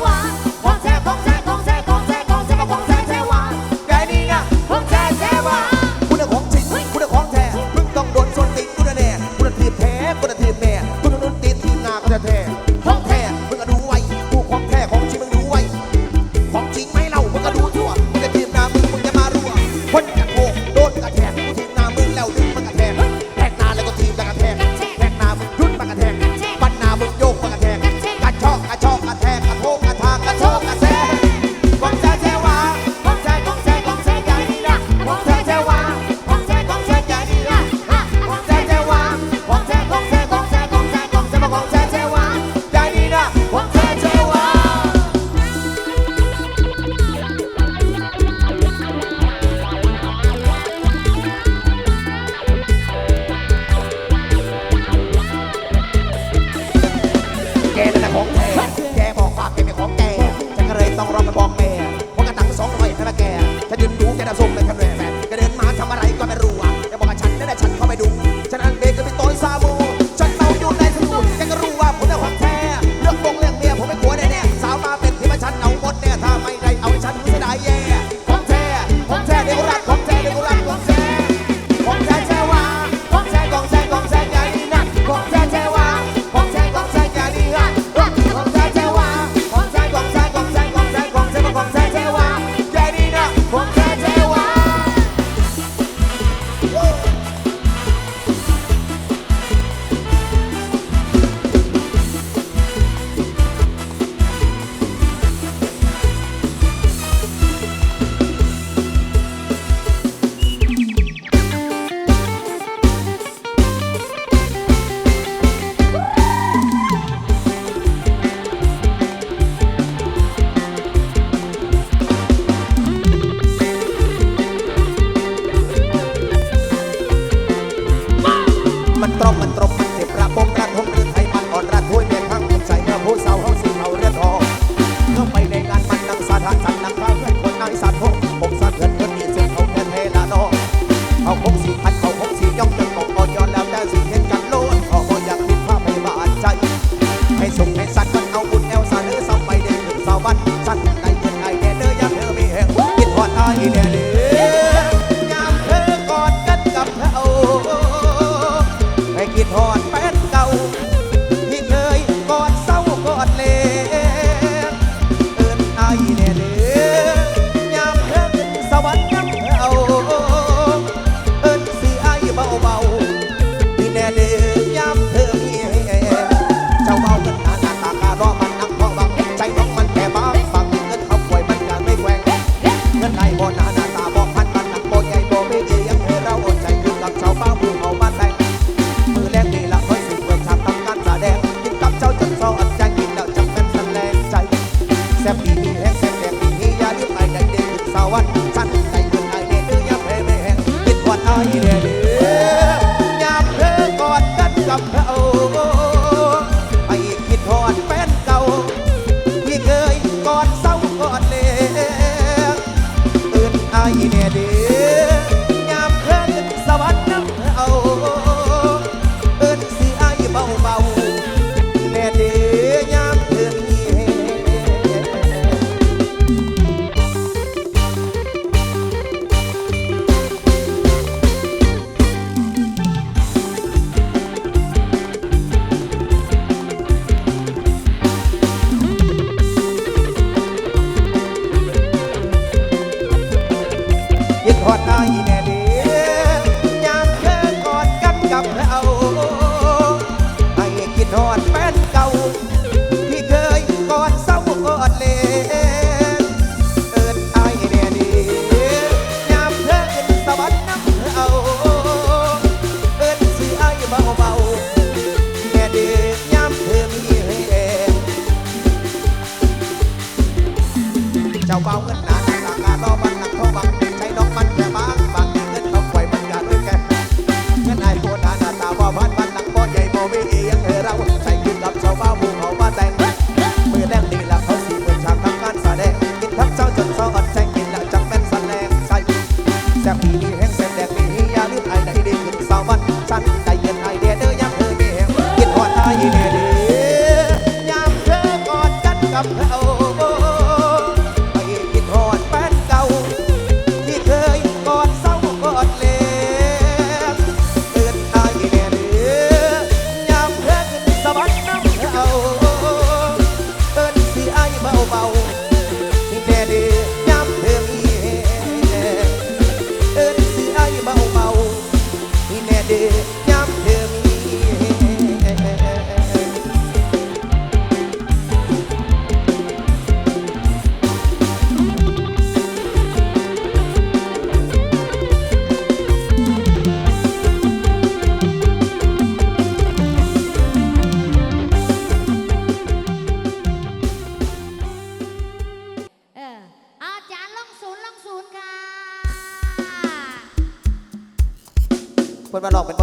王 Sepi, Sepi, Sepi, Sepi, Sepi, Sepi, Sepi,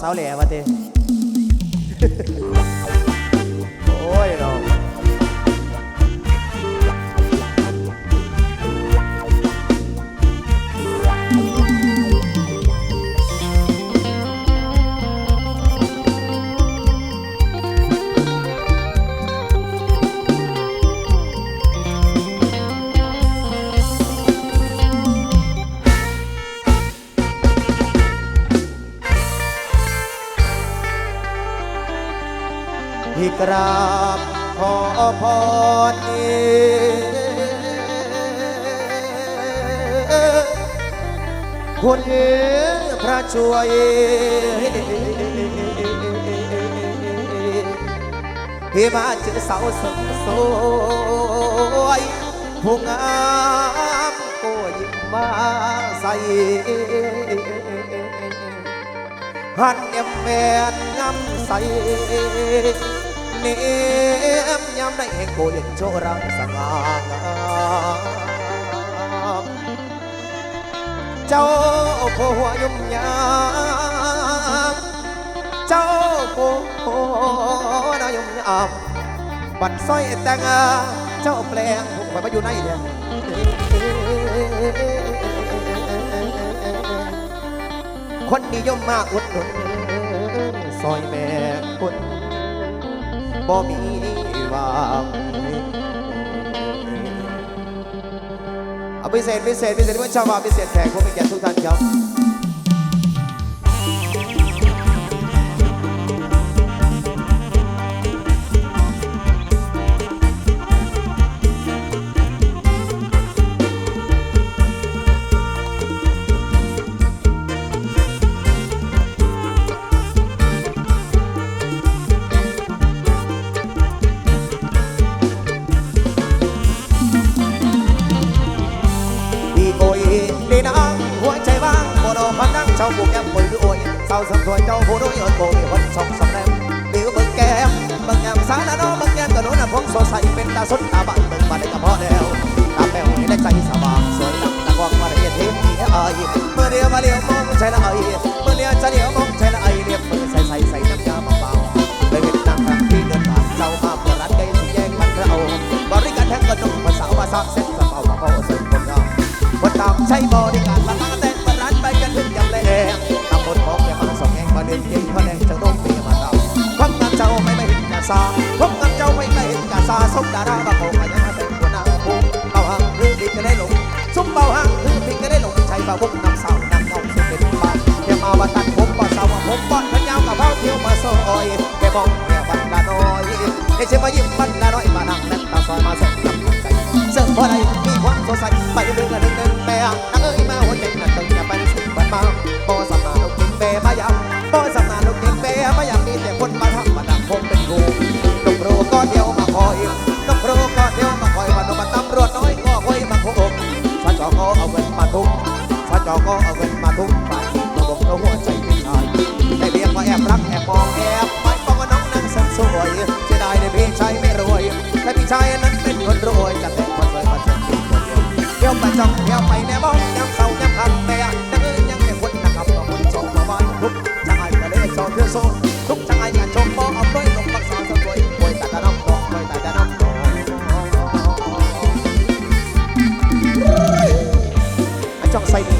สาวแหล่มาเต้ คุณพระช่วยที่มาเจอสาวสมสวยผู้งามก็ยิ้มมาใส่หันเอ็มแมนงำใส่เนียมยำในแห่งโกเด่นโชรังสง่างาม เจ้าผู้หัวยุ่มยามเจ้าผู้หัวนายยุ่มยามบัดสร้อยแต่งเจ้าแปลงผมไปมาอยู่ในเนี่ยคนนิยมมากอุดหนุนซอยแม่คนบ่มีวาง เอาพิเศษพิเศษพิเศษที่ว่าชาวบ้านพิเศษแขกผู้มีเกียรติทุกท่านครับ ก้มป่วยคือโอยเศร้าสังถวยเจ้าผู้ด้วยเอิญโบมีคนสองสำแนมดีก็เบิ่งแก้มเบิ่งแก้มสาละน้องเบิ่งแก้มกระโดดน่ะพงสดใสเป็นตาสดตาบันเบิ่งมาได้กระเพาะแล้วตาแป๋วให้ได้ใจ ไม่ไม่เห็นกาพบกับเจ้าไม่ไม่เห็นกาซาสมดาราบางองค์อาจจะเป็นคนนางภูเบาหางคือบิดก็ได้ลงซุ้มเบาหางคือบิดก็ได้ลงใช้บาบุกนำสาวนำนองสุดเป็นบ้านแกมาวันตัดผมบ่สาวผมบ่พยาวกับเผาเที่ยวมาซอยแกมองแกวันละน้อยไอ้เชื่อมายิ้มวันละน้อยมานั่งแน่นตาซอยมาเสร็จกำลังใจเสิร์ฟบ่ได้มีความสดใสไปเรื่องละหนึ่งหนึ่งแปะนักเอ้ย เราก็เอาเงินมาทุกบาทมาบอกเราหัวใจพี่ชายได้เบียงมาแอบรักแอบมองแอบไปมองว่าน้องนั้นสันสวยจะได้ในพี่ชายไม่รวยแต่พี่ชายนั้นเป็นคนรวยจะแต่งคนสวยมาชมพี่คนเดียวเที่ยวไปจองเที่ยวไปแม่บ้องยังเศร้ายังคำแม่ยังเอ้ยยังไม่คนนะครับเราคนชมมาบ้านทุกจังไงก็เลยชมเพื่อโซ่ทุกจังไงอย่าชมมองเอาด้วยลงรักษาสวยป่วยแต่กระน้ำตกป่วยแต่กระน้ำตกจ้องใส่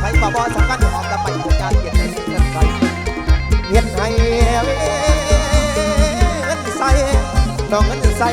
ไปบ่บ่สังกัญหอมตะไปโครงกันเกียรติเงินไปเฮ็ดให้เว้นใส่ต้องเงินใส่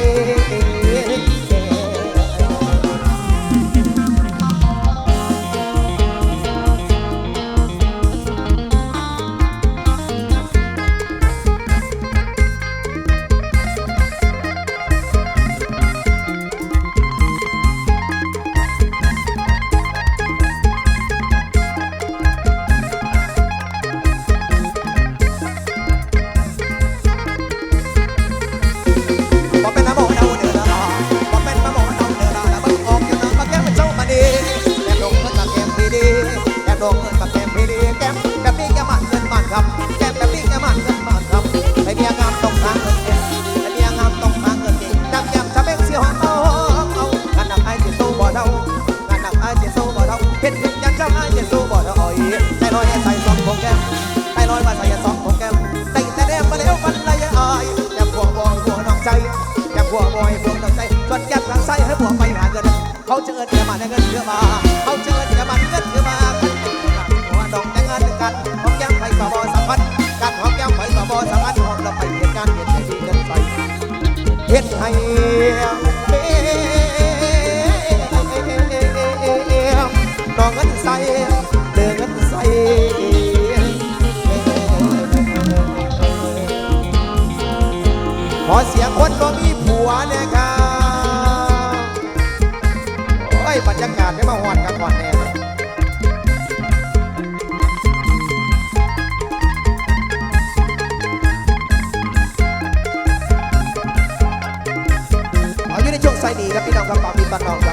สียงคนบ่มีผัวเนี่ยค่ะเอ้ยบรรยากาศได้มาหอนกันก่อนแน่เอาอยู่ในช่วงไซดีครับพี่น้องครับปาปีตะนอง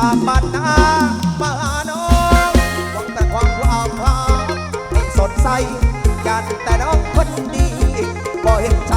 จากบ้ามาหน้อหวังแต่ความความพสดใสยันแต่น้องคนดีใจ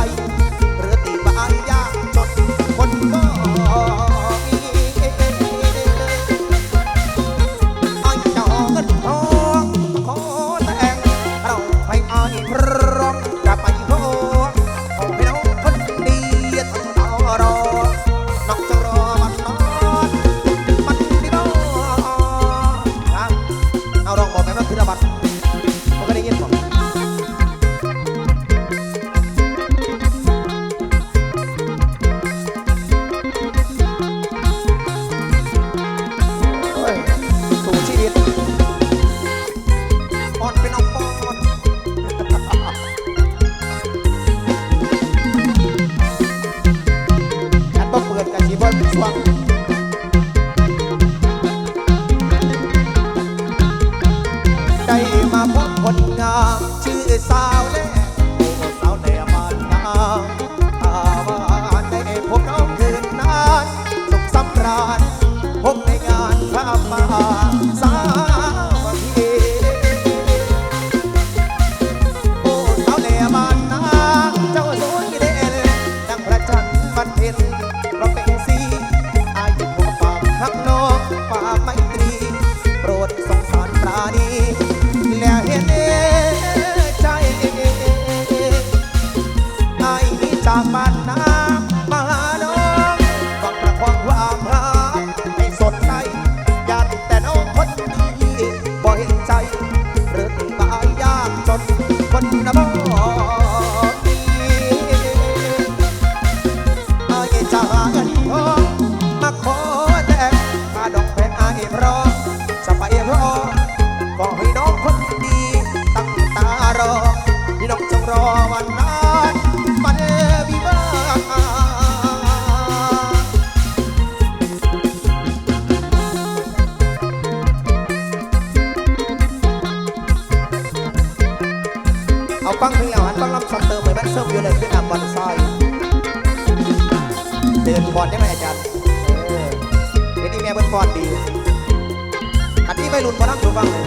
บอลซอยเดินบอลได้ไหมอาจารย์เออดี๋ยวนี้แม่เบิ้ลฟอดดีขันที่ไม่รุนพอรับถูกบ้างเลย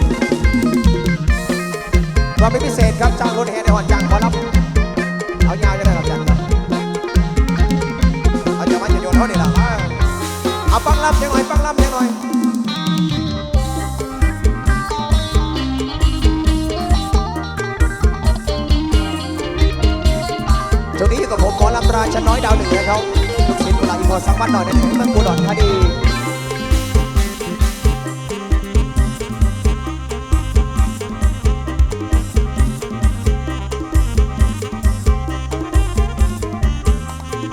เราเป็นพิเศษครับจ้างรถแห่ในหอนจังพอรับเอายาวจะได้ครับจังครับเอาจะมาจะโยนเขาเดี๋ยวละเอาปังรับยังหน่อยปังรับยังหน่อยี่ก็ผมขอลำราชน้อยดาวเหนือเขาเป็นกุหลาบอีพอสักวันหน่อยในเมืองกูดอนคดี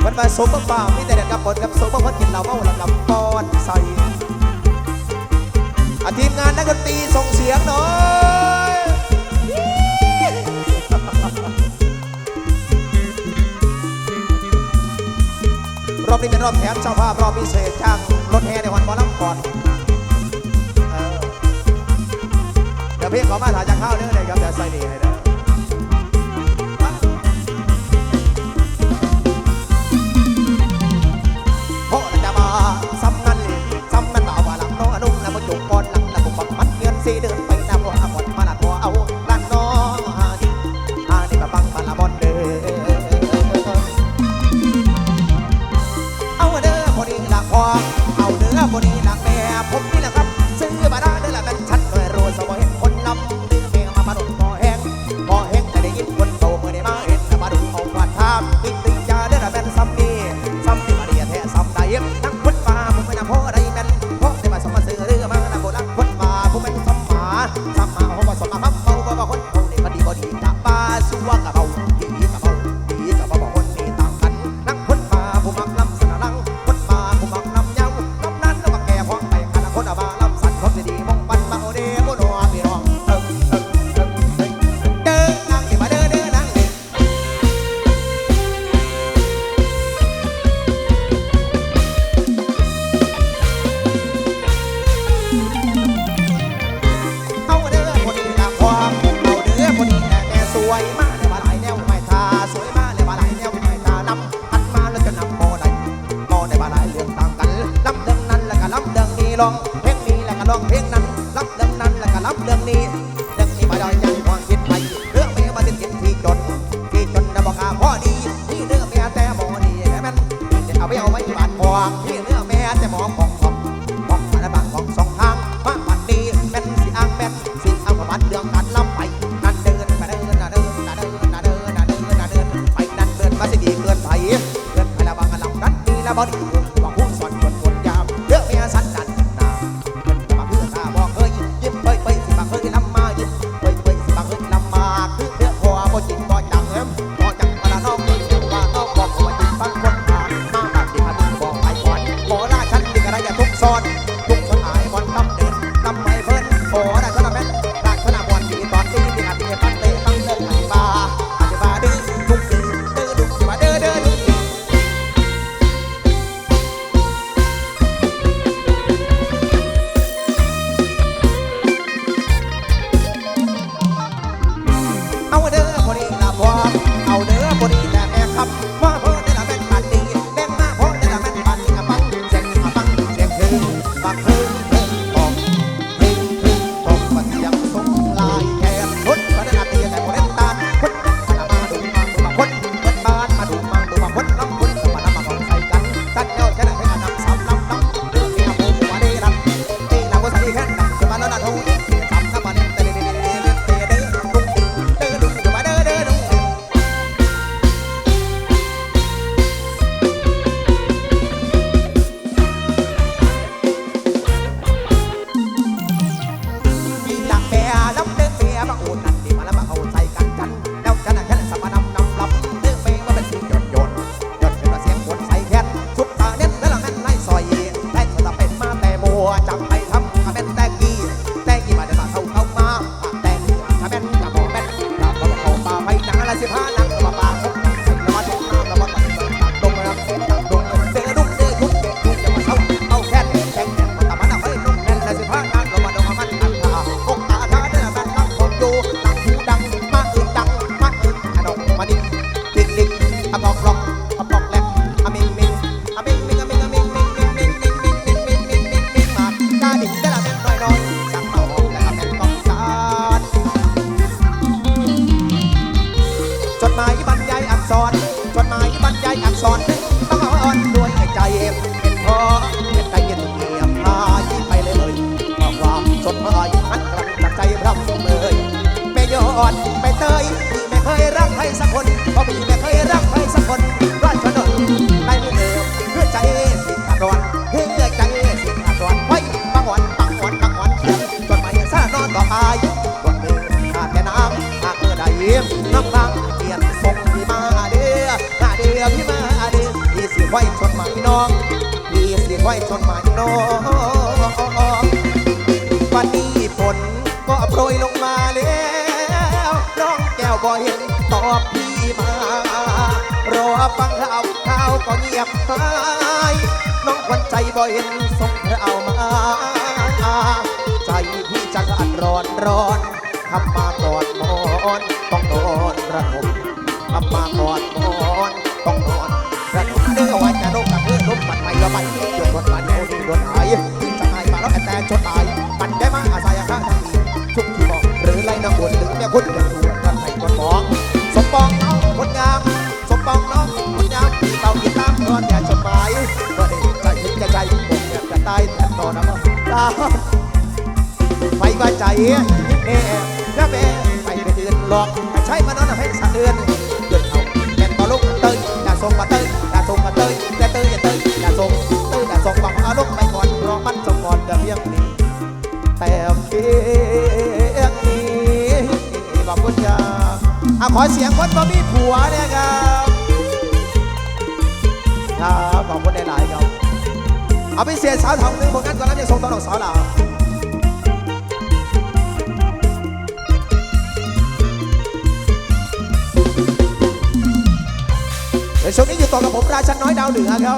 วันมาสมบัติป่ามีแต่เด็กกับผนกับสมบันกินเหล้าเมาลำลำปอนใส่อาทีมงานนักดนตรีส่งเสียงหน่อย รอบนี้เป็นรอบแถมเจ้าภาพรอบพิเศษจ้างรถแห่ในวันมอลำก่อนเดี๋ยวพี่ขอมาถ่ายจากข้าวเนื้อเลยครับแต่ใส่หนีให้ได้สี่เดือน ลองเพลงนี้แล้วก็ลองเพลงนั้นรับเรื่องนั้นแล้วก็รับเรื่องนี้เรื่องนี้มาดอยยังความคิดไปเรื่องเมียมาถึงกินที่จนที่จนนะบอกอาพอดีที่เรื่องเมียแต่หมอดีแม่แม่นเอาไปเอาไว้บานพวงนี่เรื่อง น้ำบางเบียนส่งพี่มาเด้อมาเด้อพี่มาเด้อพี่สิไว้ชนหมายน้องพี่สิไว้ชนหมายน้องวันนี้ฝนก็โปรยลงมาแล้วน้องแก้วบ่เห็นตอบพี่มารอฟังข่าวข่าวก็เงียบหายน้องคนใจบ่เห็นส่งเธอเอามา ใจพี่จะขาดร้อนร้อน ทำมากอดมอนต้องนอนระทมทำมากอดมอนต้องนอนระทมเดือวันจะนกกับเพื่อนลมปัดไปละไปจนวันวันโอ้ดีโดนหายจะหายมาแล้วแต่จนตาย ปันได้มาอาศัยข้างทางนี้ชุกที่บอกหรือไรน้ำบนหรือแม่คุณอย่างดูกันให้คนมองสมปองน้องคนงามสมปองน้องคนงามที่เต่าที่ตามนอนอย่าจดหมายก็ได้ใจเห็ใจใจผมอยากจะตายแต่ตอนนั้นตาไฟวาใจแแล้วแม่ไปไปเดือนหลอกใช้มานอนให้สะเดือนเดือนเอาแม่นก็ลุกเตยอย่าส่งมาเตยอย่าส่งมาเตยอย่เตยอย่าเตยอย่าส่งเตยอย่าส่งบังอาลุกไปก่อนรอมันสมก่อนจะเพียงนี้แต่เพียงนี้บอกคุณจ้าอะขอเสียงคนบ่มีผัวเนี่ยครับครับขอบคุณหลายๆครับเอาไปเสียสาวทองหนึ่งผลงานก่อนแล้วจะส่งตอนออกสาวลา Để số nghĩ như toàn là một ra xanh nói đau đường hơn không?